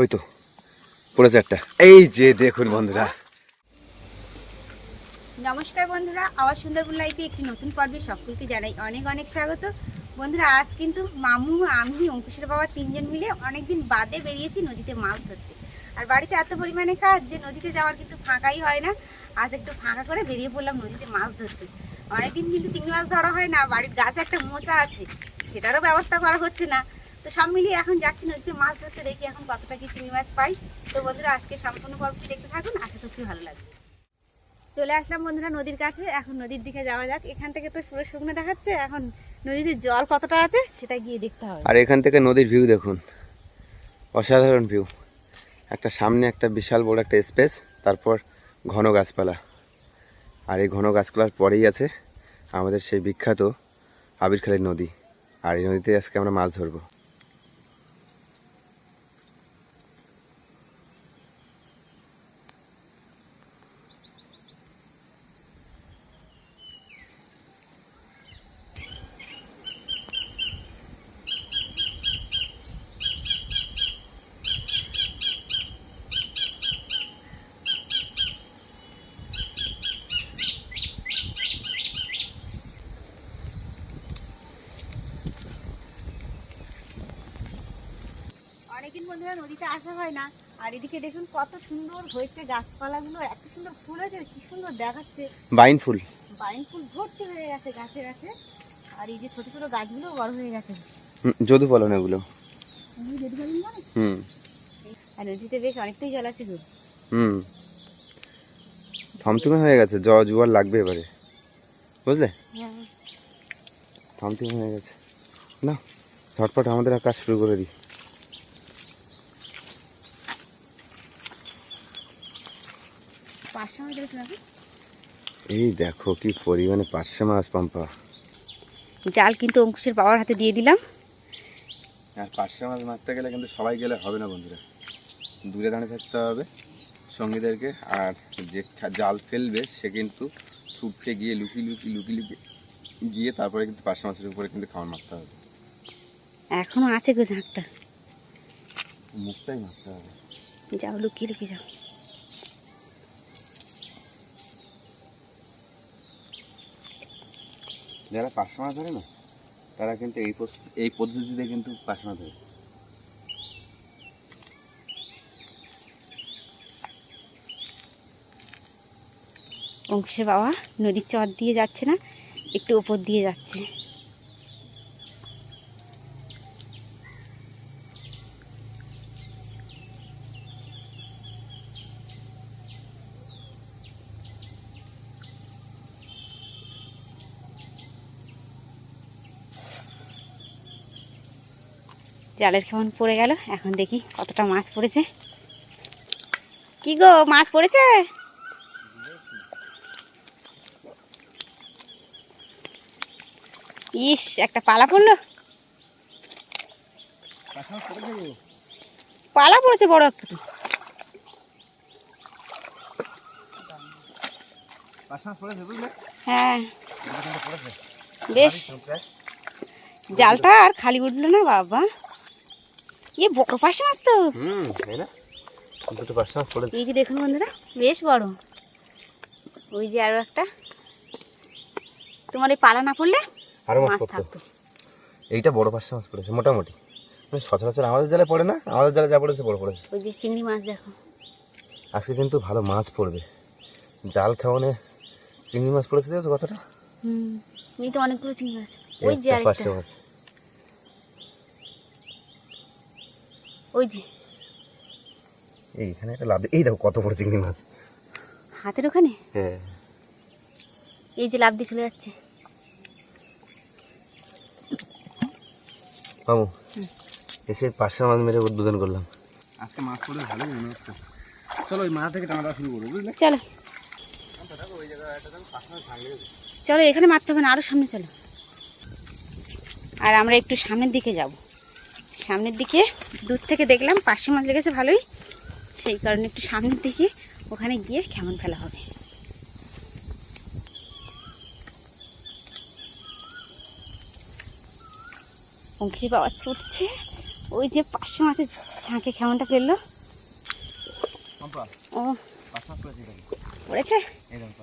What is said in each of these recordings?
ওই তো, পড়েছে একটা। এই যে দেখুন বন্ধুরা। নমস্কার বন্ধুরা আবার সুন্দরবন লাইফে একটি নতুন পর্বে সকলকে জানাই অনেক অনেক স্বাগত। বন্ধুরা, আজ কিন্তু মামু, আমি, অঙ্কুশের বাবা তিনজন মিলে অনেকদিন বাদে বেরিয়েছি নদীতে মাছ ধরতে। আর বাড়িতে এত পরিমাণে কাজ যে নদীতে যাওয়ার কিন্তু ফাঁকাই হয় না। আজ একটু ফাঁকা করে বেরিয়ে পড়লাম নদীতে মাছ ধরতে। অনেকদিন কিন্তু চিংড়ি মাছ ধরা হয় না, বাড়ির গাছে একটা মোচা আছে, সেটারও ব্যবস্থা করা হচ্ছে না। তো সব মিলিয়ে এখন যাচ্ছি নদীতে মাছ ধরতে, দেখি এখন কতটা কি চিংড়ি মাছ পাই। তো বন্ধুরা, আজকে সম্পূর্ণ পর্বটি দেখতে থাকুন, আশা করছি ভালো লাগবে। চলে আসলাম বন্ধুরা নদীর কাছে, এখন নদীর দিকে যাওয়া যাক। এখান থেকে তো পুরো শুকনো দেখাচ্ছে, এখন নদীতে জল কতটা আছে সেটা গিয়ে দেখতে হবে। আর এখান থেকে নদীর ভিউ দেখুন, অসাধারণ ভিউ একটা সামনে একটা বিশাল বড় একটা স্পেস তারপর ঘন গাছপালা। আর এই ঘন গাছপালার পরেই আছে আমাদের সেই বিখ্যাত আবিরখালী নদী। আর এই নদীতে আজকে আমরা মাছ ধরবো অনেকদিন বন্ধুরা নদীতে আসা হয় না আর এদিকে দেখুন কত সুন্দর হয়েছে গাছপালাগুলো এত সুন্দর ফুল হয়েছে কি সুন্দর দেখাচ্ছে। বাইন ফুল। বাইন ফুল ভর্তি হয়ে গেছে গাছে গাছে। আর এই যে ছোট ছোট গাছগুলো বড় হয়ে গেছে। যদু বলো না এগুলো। তুমি দেখতে পারেন না? হুম। আর নদীতে বেশ অনেকটাই জল আছে গো হুম। থমথমে হয়ে গেছে জ জোয়ার লাগবে এবারে। বুঝলে? হ্যাঁ। থমথমে হয়ে গেছে। না ঝটপট আমাদের আর কাজ শুরু করে দিই পাঁচশো মাছ ধরেছে নাকি এই দেখো কি পরিমাণে পার্শে মাছ পাম্পা। জাল কিন্তু অঙ্কুশের বাবার হাতে দিয়ে দিলাম। আর পার্শে মাছ মারতে গেলে কিন্তু সবাই গেলে হবে না বন্ধুরা। দূরে দাঁড়িয়ে থাকতে হবে সঙ্গীদেরকে আর যে জাল ফেলবে সে কিন্তু ছুপকে গিয়ে লুকিয়ে লুকিয়ে লুকিয়ে লুকিয়ে গিয়ে তারপরে কিন্তু পার্শে মাছের উপরে কিন্তু খাওয়ান মারতে হবে। এখনও আছে গো ঝাঁকটা। মুখটাই মারতে হবে। যাও লুকিয়ে লুকিয়ে যাও। যারা পার্শে মাছ ধরে না, তারা কিন্তু এই এই পদ্ধতিতে কিন্তু পার্শে মাছ ধরে। অংশে বাবা, নদীর চর দিয়ে যাচ্ছে না, একটু ওপর দিয়ে যাচ্ছে। জালের কেমন পড়ে গেল? এখন দেখি কতটা মাছ পড়েছে। কি গো, মাছ পড়েছে? ইস, একটা পালা পড়ল। পালা পড়েছে বড় একটা হ্যাঁ। বেশ। জালটা আর খালি উঠল না, বাবা। ইয়ে বড় পাশে মাছ তো? হুম তাই না? দুটো পার্শে মাছ পড়েছে। এই যে দেখুন বন্ধুরা বেশ বড়। ওই যে আরও একটা। তোমার এই পালা না পড়লে আরও মাছ থাকতো। এইটা বড় পার্শে মাছ পড়েছে মোটামুটি। মানে সচরাচর আমাদের জালে পড়ে না আমাদের জালে যা পড়েছে বড় পড়েছে। ওই যে চিংড়ি মাছ দেখো। আজকে কিন্তু ভালো মাছ পড়বে। জাল খাওয়ানে চিংড়ি মাছ পড়েছে দেখো কথাটা? হুম এই তো অনেকগুলো চিংড়ি মাছ। ওই যে আরেকটা পার্শে মাছ ওই যে। এইখানে একটা লাভ এই দেখো কত বড় চিংড়ি মাছ। হাতের ওখানে? হ্যাঁ। এই যে লাভ দিয়ে চলে যাচ্ছে। মামু এসে পার্শে মাছ মেরে উদ্বোধন করলাম। আজকে মাছ পড়ে ভালো মনে হচ্ছে। চলো ওই মাছ থেকে টানাটা শুরু করব বুঝলে? চলো। চলো এখানে মারতে হবে না আরও সামনে চলো। আর আমরা একটু সামনের দিকে যাব। সামনের দিকে দূর থেকে দেখলাম পাশে মাছ লেগেছে ভালোই। সেই কারণে একটু সামনের দিকে ওখানে গিয়ে কেমন ফেলা হবে। অঙ্কি বাবা ছুটছে ওই যে পাশে মাছের ঝাঁকে কেমনটা ফেলল? ও পড়েছে?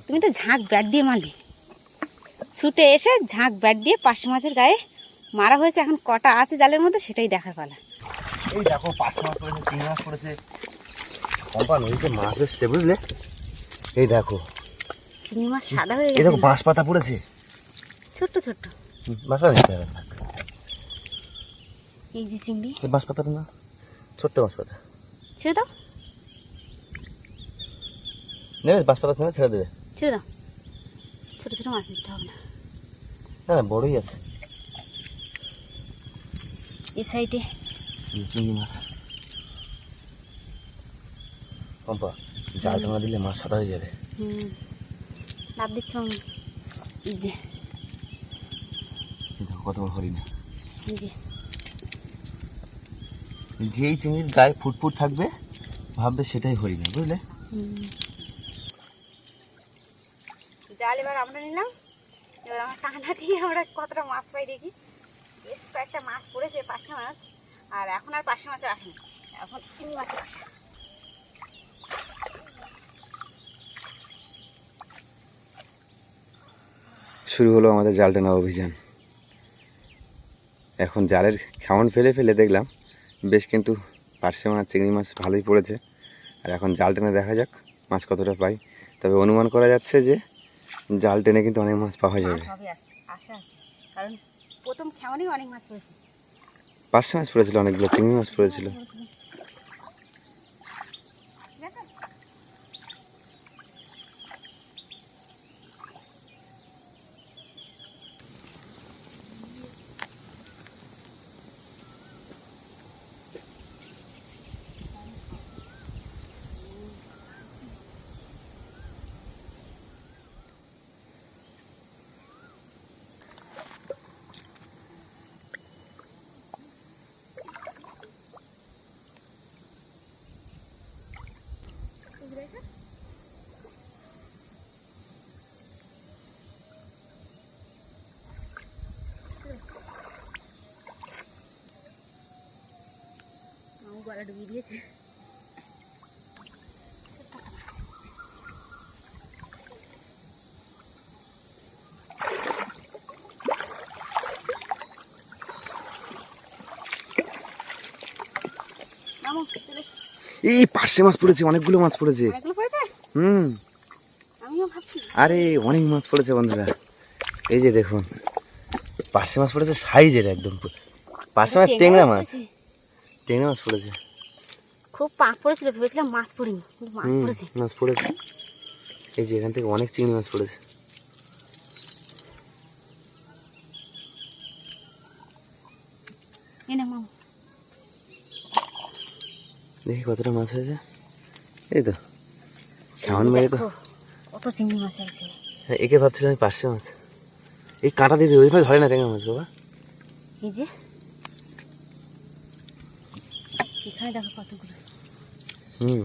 তুমি তো ঝাঁক ব্যাট দিয়ে মারলি। ছুটে এসে ঝাঁক ব্যাট দিয়ে পার্শে মাছের গায়ে মারা হয়েছে এখন কটা আছে জালের মধ্যে সেটাই দেখার পালা। এই দেখো পাঁচ মাছ পড়েছে তিন মাছ পড়েছে কম্পা নদীতে মাছ এসছে বুঝলে? এই দেখো। চিংড়ি মাছ সাদা হয়ে এই দেখো বাঁশ পাতা পড়েছে। ছোট্ট ছোট্ট। বাঁশ পাতা নিতে হবে এই যে চিংড়ি। এই বাঁশ পাতাটা না ছোট্ট বাঁশ পাতা ছেড়ে দাও। নেবে বাঁশ পাতা নেবে ছেড়ে দেবে? ছেড়ে দাও। ছোট ছোট মাছ নিতে হবে না না বড়ই আছে। এই সাইডে চিংড়ি মাছ কম্পা জাল টানা দিলে মাছ সাদা হয়ে যাবে। হুম। লাভ দিচ্ছ এই যে। কত বড় হরিণ। এই যে। যেই চিংড়ির গায়ে ফুটফুট থাকবে ভাববে সেটাই হরিণ বুঝলে? জাল এবার আমরা নিলাম। এবার আমার টানা দিয়ে আমরা কতটা মাছ পাই দেখি। বেশ কয়েকটা মাছ পড়েছে পাশে মাছ আর এখন আর পাশে মাছ আসেনি এখন চিংড়ি মাছের আসে শুরু হলো আমাদের জাল টানা অভিযান। এখন জালের খাওয়ান ফেলে ফেলে দেখলাম বেশ কিন্তু পার্শে মাছ চিংড়ি মাছ ভালোই পড়েছে। আর এখন জাল টেনে দেখা যাক মাছ কতটা পাই। তবে অনুমান করা যাচ্ছে যে জাল টেনে কিন্তু অনেক মাছ পাওয়া যাবে মাছ হবে আসে আশা আছে কারণ পড়েছে। পার্শে মাছ পড়েছিল অনেকগুলো চিংড়ি মাছ পড়েছিল। এই পার্শে মাছ পড়েছে অনেকগুলো মাছ পড়েছে। হুম। আরে অনেক মাছ পড়েছে বন্ধুরা। এই যে দেখুন পার্শে মাছ পড়েছে সাইজের একদম পার্শে মাছ টেংরা মাছ। টেংরা মাছ পড়েছে। খুব পাক পড়েছিল ভেবেছিলাম মাছ পড়িনি মাছ পড়েছে। মাছ পড়েছে। এই যে এখান থেকে অনেক চিংড়ি মাছ পড়েছে এই না মামু দেখি কতটা মাছ হয়েছে। এই তো। কেমন মেরে কত চিংড়ি মাছ আছে। হ্যাঁ, একে ভাবছিলাম আমি পার্শে মাছ। এই কাঁটা দিবি ওইভাবে ধরে না টেঙ্গা মাছ বাবা। এই যে। এখানে দেখো কতগুলো। হুম।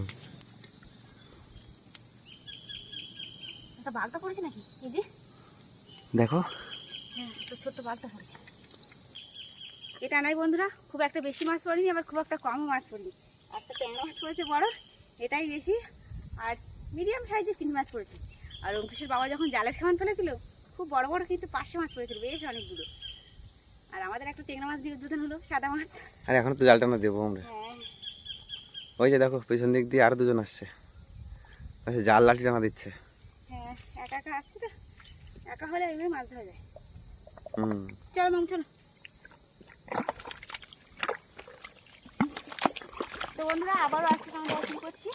বাগদা পড়েছে নাকি? এই যে। দেখো। হ্যাঁ ছোট্ট বাগদা পড়েছে। এটা নাই বন্ধুরা খুব একটা বেশি মাছ পড়েনি আবার খুব একটা কম মাছ পড়েনি। একটা ট্যাংরা মাছ পড়েছে বড়? এটাই বেশি। আর মিডিয়াম সাইজের চিংড়ি মাছ পড়েছে। আর অঙ্কুশের বাবা যখন জালের খাওয়ান ফেলেছিল খুব বড় বড় কিন্তু পাঁচশো মাছ পড়েছিল বেশ অনেকগুলো। আর আমাদের একটা ট্যাংরা মাছ দিয়ে উদ্বোধন হলো সাদা মাছ। আর এখন তো জালটা না দেবো আমরা। হ্যাঁ। ওই যে দেখো পেছন দিক দিয়ে আরও দুজন আসছে। আচ্ছা জাল লাঠি টানা দিচ্ছে। হ্যাঁ একা একা আসছে তো। একা হলে এইভাবে মাছ ধরা যায়। হুম। চলো মাম চলো। তো বন্ধুরা আবারও আজকে আমরা দর্শন করছি।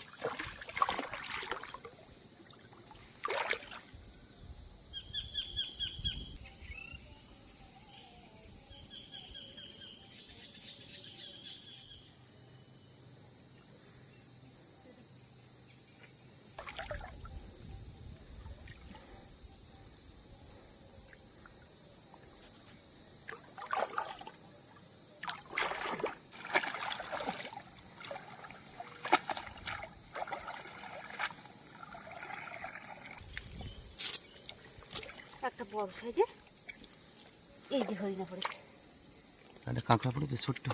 বড় সাইজের এই যে হরিণা পড়েছে। একটা কাঁকড়া পড়েছে ছোট্ট।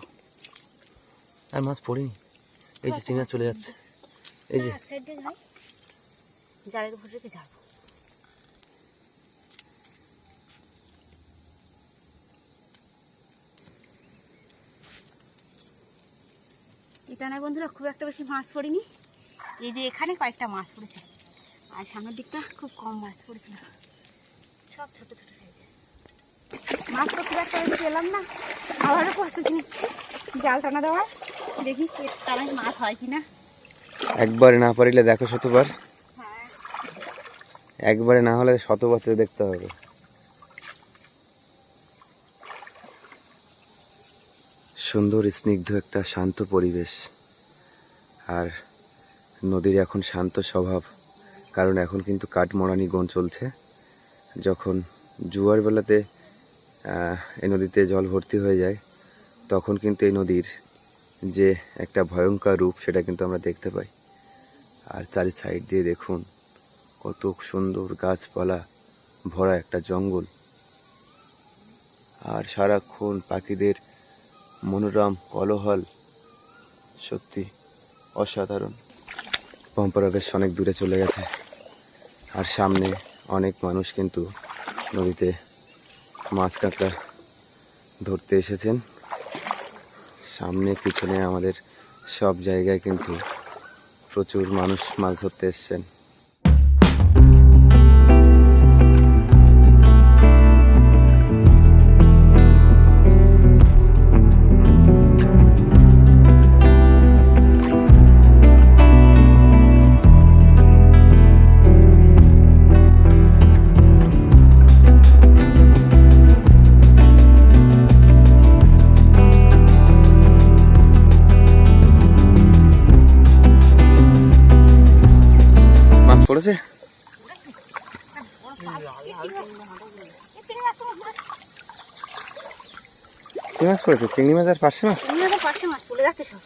আর মাছ পড়িনি। এই যে চিংড়া চলে যাচ্ছে। এই যে। জালের উপর রেখে যাব। এটা বন্ধুরা খুব একটা বেশি মাছ পড়েনি। এই যে এখানে কয়েকটা মাছ পড়েছে। আর সামনের দিকটা খুব কম মাছ পড়েছিল সব ছোট ছোট সাইজের মাছ তো খুব একটা পেলাম না। আবারও প্রস্তুতি নিচ্ছি। জাল টানা দেওয়ার। দেখি মাছ হয় একবারে না পারিলে দেখো শতবার। হ্যাঁ। একবারে না হলে শতবার তো দেখতে হবে। সুন্দর স্নিগ্ধ একটা শান্ত পরিবেশ। আর নদীর এখন শান্ত স্বভাব। কারণ এখন কিন্তু কাঠমরানি গন চলছে। যখন জুয়ার বেলাতে এই নদীতে জল ভর্তি হয়ে যায়, তখন কিন্তু এই নদীর যে একটা ভয়ঙ্কর রূপ সেটা কিন্তু আমরা দেখতে পাই। আর চারি সাইড দিয়ে দেখুন কত সুন্দর গাছপালা ভরা একটা জঙ্গল। আর সারাক্ষণ পাখিদের মনোরম কলহল সত্যি অসাধারণ। পম্পরা বেশ অনেক দূরে চলে গেছে। আর সামনে অনেক মানুষ কিন্তু নদীতে মাছ কাঁকড়া ধরতে এসেছেন। সামনে, পিছনে আমাদের সব জায়গায় কিন্তু প্রচুর মানুষ মাছ ধরতে এসছেন। কি মাছ পড়েছে চিংড়ি মাছ? আর পার্শে মাছ মাছ পড়ে যাচ্ছে সব।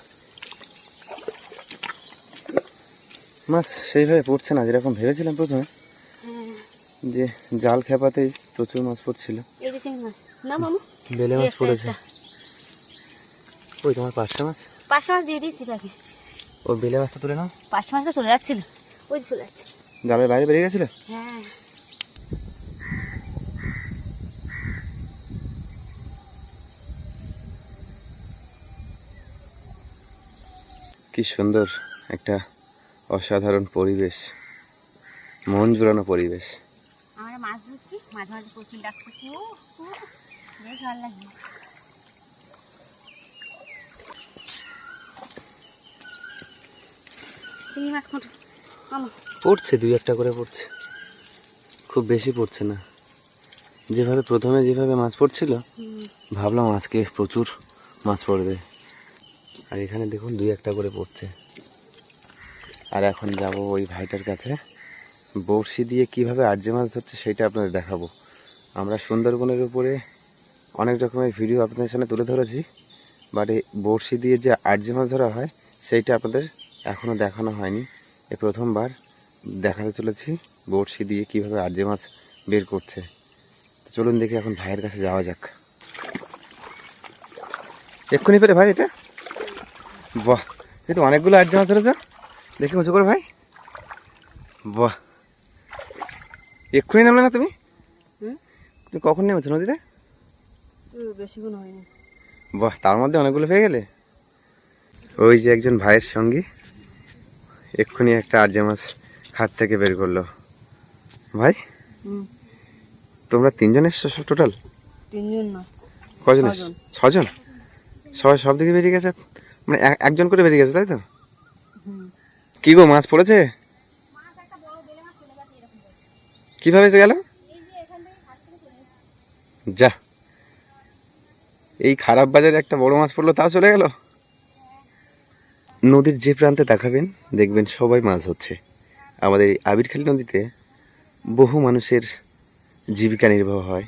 মাছ সেইভাবে পড়ছে না যেরকম ভেবেছিলাম প্রথমে যে জাল খেপাতেই প্রচুর মাছ পড়ছিল। বেলে মাছ পড়েছে। ওই তোমার মাছ? পাঁচশো মাছ দিয়ে দিয়েছি তাকে ও বেলে মাছটা তুলে নাও। পাঁচশো মাছটা চলে যাচ্ছিল। ওই চলে যাচ্ছে। জালের বাইরে বেরিয়ে গেছিল? হ্যাঁ। কি সুন্দর একটা অসাধারণ পরিবেশ মন জুড়ানো পরিবেশ। আমরা মাছ ধরছি মাঝে মাঝে প্রচুর ডাক করছি ও ও, বেশ ভালো লাগছে। চিংড়ি মাছ পড়ছে দুই একটা করে পড়ছে। খুব বেশি পড়ছে না। যেভাবে প্রথমে যেভাবে মাছ পড়ছিল ভাবলাম আজকে প্রচুর মাছ পড়বে। আর এখানে দেখুন দুই একটা করে পড়ছে। আর এখন যাব ওই ভাইটার কাছে। বড়শি দিয়ে কীভাবে আর্যে মাছ ধরছে সেটা আপনাদের দেখাবো। আমরা সুন্দরবনের উপরে অনেক রকমের ভিডিও আপনাদের সামনে তুলে ধরেছি বাট এই বড়শি দিয়ে যে আর্যে মাছ ধরা হয়, সেইটা আপনাদের এখনও দেখানো হয়নি। এ প্রথমবার দেখাতে চলেছি বড়শি দিয়ে কীভাবে আর্যে মাছ বের করছে। চলুন দেখি এখন ভাইয়ের কাছে যাওয়া যাক। এক্ষুনি পেরে ভাই এটা? বাহ কিন্তু অনেকগুলো আর্য মাছ ধরেছ দেখি উঁচু করে ভাই। বাহ। এক্ষুনি নামলে না তুমি? তুমি কখন নেমেছো নদীতে? বেশিক্ষণ হয়নি। বাহ তার মধ্যে অনেকগুলো পেয়ে গেলে? ওই যে একজন ভাইয়ের সঙ্গী এক্ষুনি একটা আর্য মাছ খাট থেকে বের করল। ভাই তোমরা তিনজন এসছো সব টোটাল তিনজন না কজন ছজন? সবাই সব দিকে বেরিয়ে গেছে? মানে একজন করে বেরিয়ে গেছে তাই তো? কি গো মাছ পড়েছে? কীভাবে এসে গেল? যা এই খারাপ বাজারে একটা বড় মাছ পড়ল তাও চলে গেল? নদীর যে প্রান্তে তাকাবেন দেখবেন সবাই মাছ হচ্ছে আমাদের এই আবিরখালী নদীতে বহু মানুষের জীবিকা নির্বাহ হয়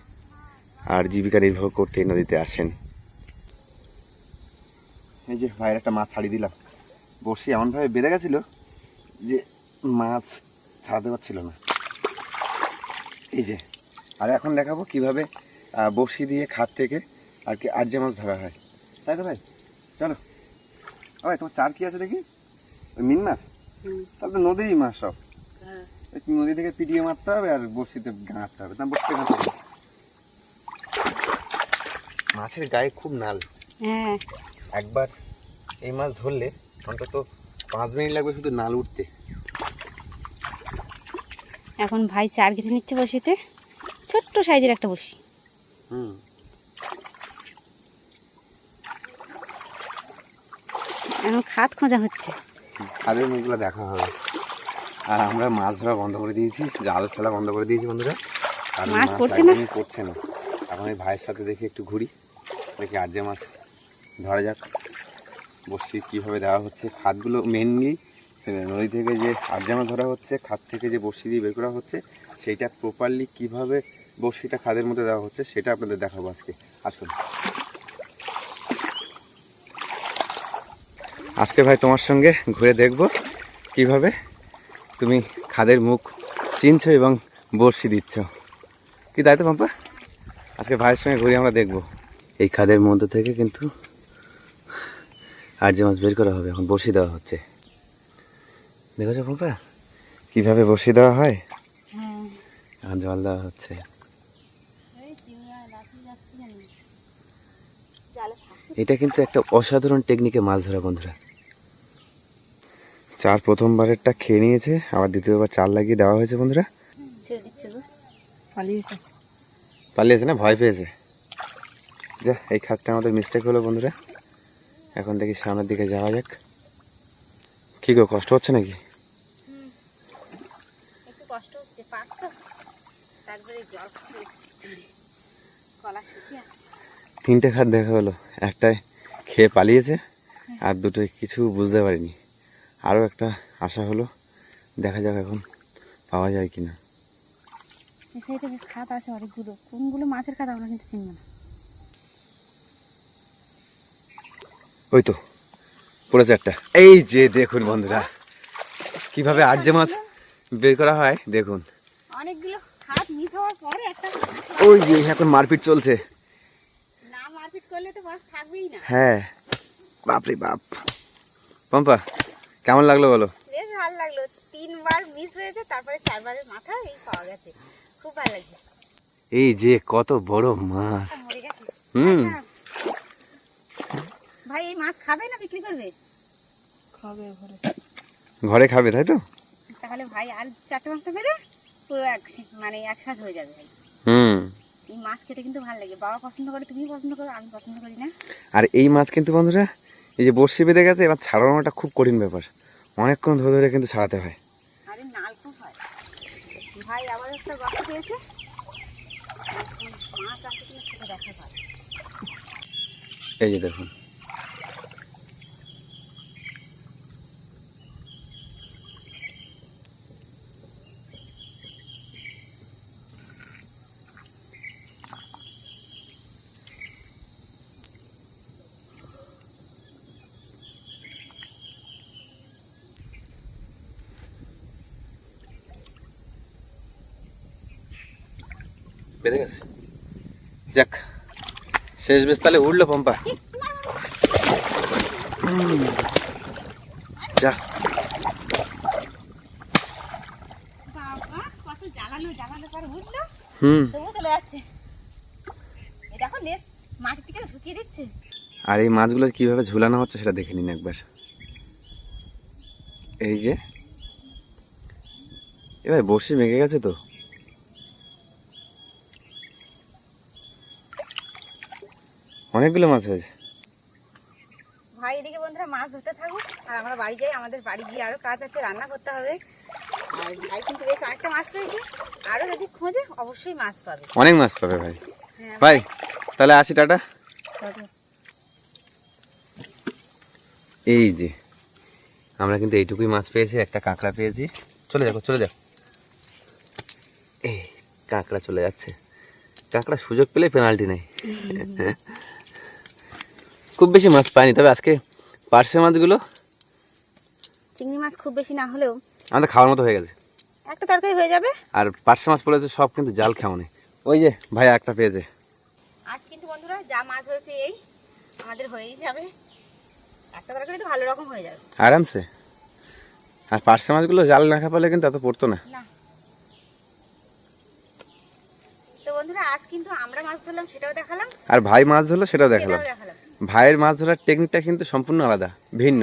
আর জীবিকা নির্বাহ করতে এই নদীতে আসেন। এই যে ভাইয়ের একটা মাছ ছাড়িয়ে দিলাম। বসে এমনভাবে বেঁধে গেছিল যে মাছ ছাড়াতে পারছিল না। এই যে আর এখন দেখাবো কীভাবে বড়শি দিয়ে খাত থেকে আর কি আর্যে মাছ ধরা হয়। তাই তো ভাই? চলো। ভাই তোমার চার কি আছে দেখি? ওই মিন মাছ? তাহলে তো নদীরই মাছ সব। হ্যাঁ। নদী থেকে পিটিয়ে মারতে হবে আর বড়শিতে গাঁটতে হবে। না বসতে গাঁটতে হবে। মাছের গায়ে খুব নাল। হ্যাঁ। একবার এই মাছ ধরলে অন্তত পাঁচ মিনিট লাগবে শুধু নাল উঠতে। এখন ভাই চার গেঁথে নিচ্ছে বসিতে। ছোট্ট সাইজের একটা বসি। হুম। এখন খাত খোঁজা হচ্ছে। তাদের মুখগুলো দেখা হবে। আর আমরা মাছ ধরা বন্ধ করে দিয়েছি জাল ফেলা বন্ধ করে দিয়েছি বন্ধুরা। মাছ পড়ছে না? পড়ছে না। এখন এই ভাইয়ের সাথে দেখি একটু ঘুরি দেখি আর যে মাছ ধরা যাক। বসি কীভাবে দেওয়া হচ্ছে। খাতগুলো মেনলি নদী থেকে যে আর্জা মাছ ধরা হচ্ছে, খাত থেকে যে বড়শি দিয়ে বের করা হচ্ছে, সেইটা প্রপারলি কীভাবে বড়শিটা খাদের মধ্যে দেওয়া হচ্ছে, সেটা আপনাদের দেখাবো আজকে। আসুন। আজকে ভাই তোমার সঙ্গে ঘুরে দেখব কীভাবে তুমি খাদের মুখ চিনছো এবং বড়শি দিচ্ছ। কি তাই তো পাম্পা? আজকে ভাইয়ের সঙ্গে ঘুরে আমরা দেখব। এই খাদের মধ্যে থেকে কিন্তু আর যে মাছ বের করা হবে এখন বড়শি দেওয়া হচ্ছে। দেখেছ পাম্পা কীভাবে বড়শি দেওয়া হয়? হ্যাঁ এখন জল দেওয়া হচ্ছে। এটা কিন্তু একটা অসাধারণ টেকনিকে মাছ ধরা বন্ধুরা। চার প্রথমবারেরটা খেয়ে নিয়েছে আবার দ্বিতীয়বার চার লাগিয়ে দেওয়া হয়েছে বন্ধুরা। পালিয়েছে। না? ভয় পেয়েছে। যা এই খাতটা আমাদের মিস্টেক হলো বন্ধুরা। এখন দেখি সামনের দিকে যাওয়া যাক। কি গো কষ্ট হচ্ছে নাকি? তিনটে খাত দেখা হলো একটায় খেয়ে পালিয়েছে আর দুটোয় কিছু বুঝতে পারিনি। আরও একটা আশা হলো দেখা যাক এখন পাওয়া যায় কিনা। খাত আছে অনেকগুলো। কোনগুলো মাছের খাত আমরা কিন্তু চিনব না। ওই তো পড়েছে একটা। এই যে দেখুন বন্ধুরা কীভাবে আর যে মাছ বের করা হয় দেখুন। অনেকগুলো খাত মিস হওয়ার পরে একটা ওই যে এখন মারপিট চলছে। না মারপিট করলে তো মাছ থাকবেই না। হ্যাঁ বাপরে বাপ। পম্পা কেমন লাগল বলো? বেশ ভালো লাগল। তিনবার মিস হয়েছে তারপরে চারবারের মাথা এই পাওয়া গেছে। খুব ভালো লাগছে। এই যে কত বড় মাছ। হুম আচ্ছা। ভাই এই মাছ খাবে না বিক্রি করবে? খাবে ঘরে। ঘরে খাবে তাই তো? তাহলে ভাই আর চারটে মাছটা পেলে পুরো এক মানে একসাথে হয়ে যাবে ভাই। হুম। এই মাছ খেতে কিন্তু ভালো লাগে। বাবা পছন্দ করে তুমি পছন্দ করো আমি পছন্দ করি না। আর এই মাছ কিন্তু বন্ধুরা এই যে বড়শি বেঁধে গেছে এবার ছাড়ানোটা খুব কঠিন ব্যাপার। অনেকক্ষণ ধরে ধরে কিন্তু ছাড়াতে হয়। আরে নাল খুব হয়। ভাই আবার একটা গল্প পেয়েছে। মাছ আছে কিনা সেটা দেখা এই যে দেখুন। যাক শেষ বেশ তাহলে উঠল পম্পা। যা। হুম। দিচ্ছে। আর এই মাছগুলো কীভাবে ঝুলানো হচ্ছে সেটা দেখে নিন একবার। এই যে। এবার বড়শি মেঘে গেছে তো। অনেকগুলো মাছ হয়েছে। ভাই এদিকে বন্ধুরা মাছ ধরতে থাকুক আর আমরা বাড়ি যাই আমাদের বাড়ি গিয়ে আরও কাজ আছে রান্না করতে হবে। আর ভাই কিন্তু বেশ অনেকটা মাছ পেয়েছে। আরও যদি খোঁজে অবশ্যই মাছ পাবে। অনেক মাছ পাবে ভাই। হ্যাঁ ভাই। তাহলে আসি টাটা। এই যে আমরা কিন্তু এইটুকুই মাছ পেয়েছি একটা কাঁকড়া পেয়েছি। চলে যাব চলে যাও এই কাঁকড়া চলে যাচ্ছে। কাঁকড়া সুযোগ পেলে পেনাল্টি নেই। খুব বেশি মাছ পাইনি তবে আজকে পার্শে মাছগুলো চিংড়ি মাছ খুব বেশি না হলেও আমাদের খাওয়ার মতো হয়ে গেছে। একটা তরকারি হয়ে যাবে। আর পার্শে মাছ পড়েছে সব কিন্তু জাল খাওয়ানে। ওই যে ভাই একটা পেয়েছে। আজ কিন্তু বন্ধুরা যা মাছ হয়েছে এই আমাদের হয়েই যাবে। একটা তরকারি তো ভালো রকম হয়ে যাবে। আরামসে। আর পার্শে মাছগুলো জাল না খাপালে কিন্তু এত পড়তো না। না। তো বন্ধুরা আজ কিন্তু আমরা মাছ ধরলাম সেটাও দেখালাম। আর ভাই মাছ ধরলো সেটাও দেখালাম। ভাইয়ের মাছ ধরার টেকনিকটা কিন্তু সম্পূর্ণ আলাদা ভিন্ন।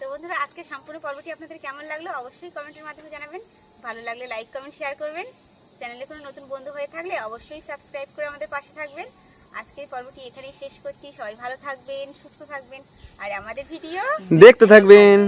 তো বন্ধুরা আজকে সম্পূর্ণ পর্বটি আপনাদের কেমন লাগল অবশ্যই কমেন্টের মাধ্যমে জানাবেন। ভালো লাগলে লাইক কমেন্ট শেয়ার করবেন। চ্যানেলে কোনো নতুন বন্ধু হয়ে থাকলে অবশ্যই সাবস্ক্রাইব করে আমাদের পাশে থাকবেন। আজকের পর্বটি এখানেই শেষ করছি। সবাই ভালো থাকবেন সুস্থ থাকবেন। আর আমাদের ভিডিও দেখতে থাকবেন।